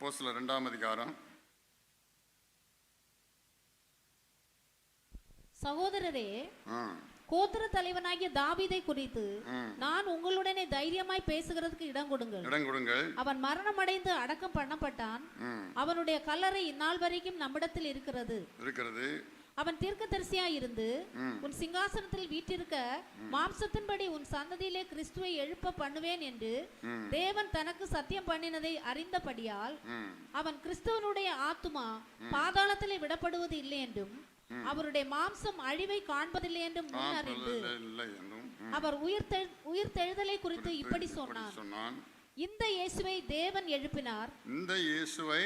அப்போ சில ரெண்டாம் அதிகாரம். சகோதரரே கோத்திர தலைவனாகிய தாவீதை குறித்து. நான் உங்களுடனே தைரியமாய் பேசுகிறதுக்கு இடம் கொடுங்கள். இடம் கொடுங்கள். அவன் மரணமடைந்து அடக்கம் பண்ணப்பட்டான். அவனுடைய கல்லறை இந்நாள் வரைக்கும் நம்மிடத்தில் இருக்கிறது. இருக்கிறது. அவன் தீர்க்கதரிசியாய் இருந்து. உன் சிங்காசனத்தில் வீற்றிருக்க மாம்சத்தின்படி உன் சந்ததியிலே கிறிஸ்துவை எழுப்ப பண்ணுவேன் என்று. தேவன் தனக்கு சத்தியம் பண்ணினதை அறிந்தபடியால் அவன் கிறிஸ்துவனுடைய ஆத்துமா பாதாளத்திலே விடப்படுவது இல்லை என்றும் அவருடைய மாம்சம் அழிவை காண்பதில்லை என்றும் முன் அறிந்து அவர் உயிர் உயிர் தெழுதலை குறித்து இப்படி சொன்னார் இந்த இயேசுவை தேவன் எழுப்பினார். இந்த இயேசுவை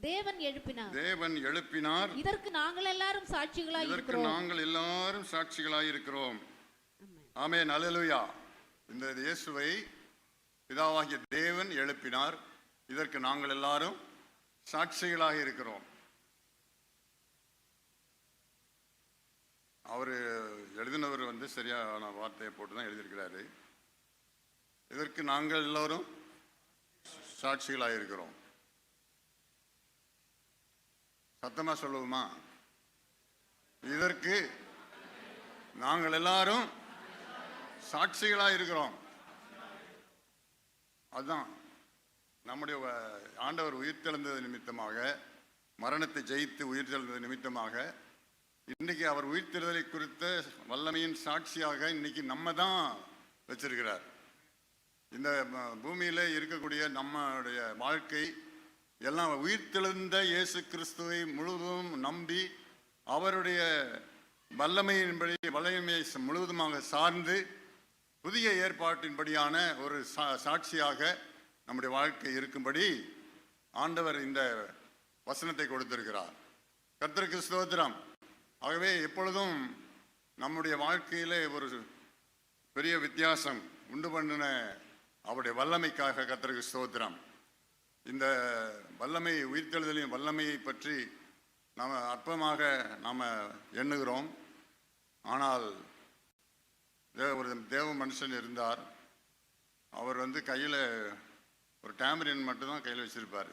தேவன் எழுப்பினார். தேவன் எழுப்பினார். இதற்கு நாங்கள் எல்லாரும் சாட்சிகளாய் இதற்கு நாங்கள் எல்லாரும் சாட்சிகளாய் இருக்கிறோம். ஆமென். அல்லேலூயா இந்த இயேசுவை பிதாவாகிய தேவன் எழுப்பினார். இதற்கு நாங்கள் எல்லாரும் சாட்சிகளாக இருக்கிறோம். அவர் எழுதினவர் வந்து சரியான வார்த்தையை போட்டு தான் எழுதியிருக்கிறாரு. இதற்கு நாங்கள் எல்லோரும் சாட்சிகளாக இருக்கிறோம். சத்தமாக சொல்லுவோமா? இதற்கு நாங்கள் எல்லாரும் சாட்சிகளாக இருக்கிறோம். அதுதான் நம்முடைய ஆண்டவர் உயிர்த்தெழுந்தது நிமித்தமாக மரணத்தை ஜெயித்து உயிர்த்தெழுந்தது நிமித்தமாக இன்னைக்கு அவர் உயிர்த்தெழுதலை குறித்த வல்லமையின் சாட்சியாக இன்னைக்கு நம்ம தான் வச்சிருக்கிறார். இந்த பூமியில் இருக்கக்கூடிய நம்முடைய வாழ்க்கை எல்லாம் உயிர்த்தெழுந்த இயேசு கிறிஸ்துவை முழுவதும் நம்பி அவருடைய வல்லமையின்படி வல்லமையை முழுவதுமாக சார்ந்து புதிய ஏற்பாட்டின்படியான ஒரு சா- சாட்சியாக நம்முடைய வாழ்க்கை இருக்கும்படி ஆண்டவர் இந்த வசனத்தை கொடுத்திருக்கிறார். கர்த்தருக்கு ஸ்தோத்திரம். ஆகவே எப்பொழுதும் நம்முடைய வாழ்க்கையிலே ஒரு பெரிய வித்தியாசம் உண்டு பண்ணின அவருடைய வல்லமைக்காக கர்த்தருக்கு ஸ்தோத்திரம். இந்த வல்லமை உயிர்த்தெழுதலின் வல்லமையை பற்றி நாம் அற்பமாக நாம் எண்ணுகிறோம். ஆனால் ஒரு தேவ மனுஷன் இருந்தார். அவர் வந்து கையில் ஒரு டேமரின் மட்டும்தான் கையில் வச்சுருப்பார்.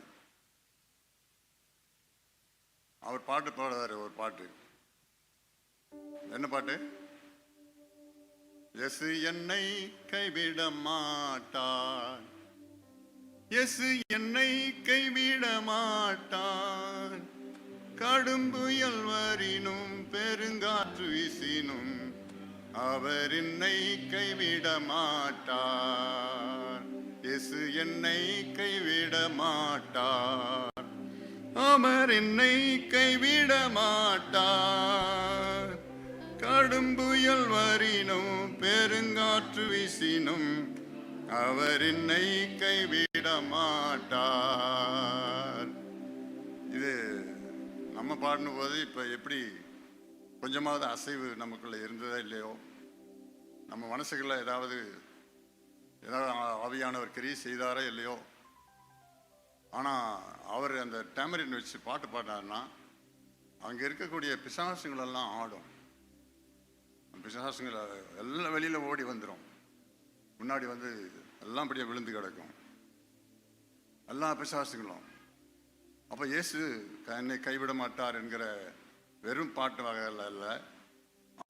அவர் பாட்டு பாடுவார் ஒரு பாட்டு. என்ன பாட்டு? எசு என்னை கைவிட மாட்டான் இயேசு என்னை கைவிட மாட்டான் கடும் புயல் வரினும் பெருங்காற்று வீசினும் அவர் என்னை கைவிட மாட்டார். இயேசு என்னை கைவிட மாட்டார். அவர் என்னை கைவிட மாட்டார். கடும் புயல் வரினும் பெருங்காற்று வீசினும் அவர் என்னை கைவிட மாட்டார் இது நம்ம பாடின போது இப்போ எப்படி கொஞ்சமாவது அசைவு நமக்குள்ள இருந்ததா இல்லையோ? நம்ம மனசுக்குள்ள ஏதாவது ஏதாவது ஆவியானவர் கிரி செய்தாரா இல்லையோ? ஆனால் அவர் அந்த டேமரின் வச்சு பாட்டு பாடினாருன்னா அங்கே இருக்கக்கூடிய பிசாசுங்களெல்லாம் ஆடும். பிசாசுங்களை எல்லாம் வெளியில் ஓடி வந்துடும் முன்னாடி வந்து எல்லாம் அப்படியே விழுந்து கிடக்கும். எல்லா பிசாசுகளும். அப்போ இயேசு என்னை கைவிட மாட்டார் என்கிற வெறும் பாட்டு வகையில் இல்லை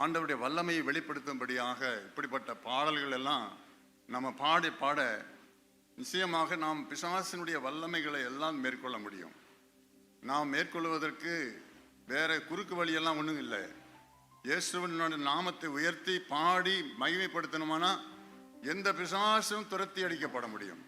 ஆண்டவருடைய வல்லமையை வெளிப்படுத்தும்படியாக இப்படிப்பட்ட பாடல்கள் எல்லாம் நம்ம பாடி பாட நிச்சயமாக நாம் பிசாசினுடைய வல்லமைகளை எல்லாம் மேற்கொள்ள முடியும். நாம் மேற்கொள்வதற்கு வேற குறுக்கு வழியெல்லாம் ஒன்றும் இல்லை. இயேசுவினுடைய நாமத்தை உயர்த்தி பாடி மகிமைப்படுத்தணுமானா எந்த பிசாசும் துரத்தி அடிக்கப்பட முடியும்.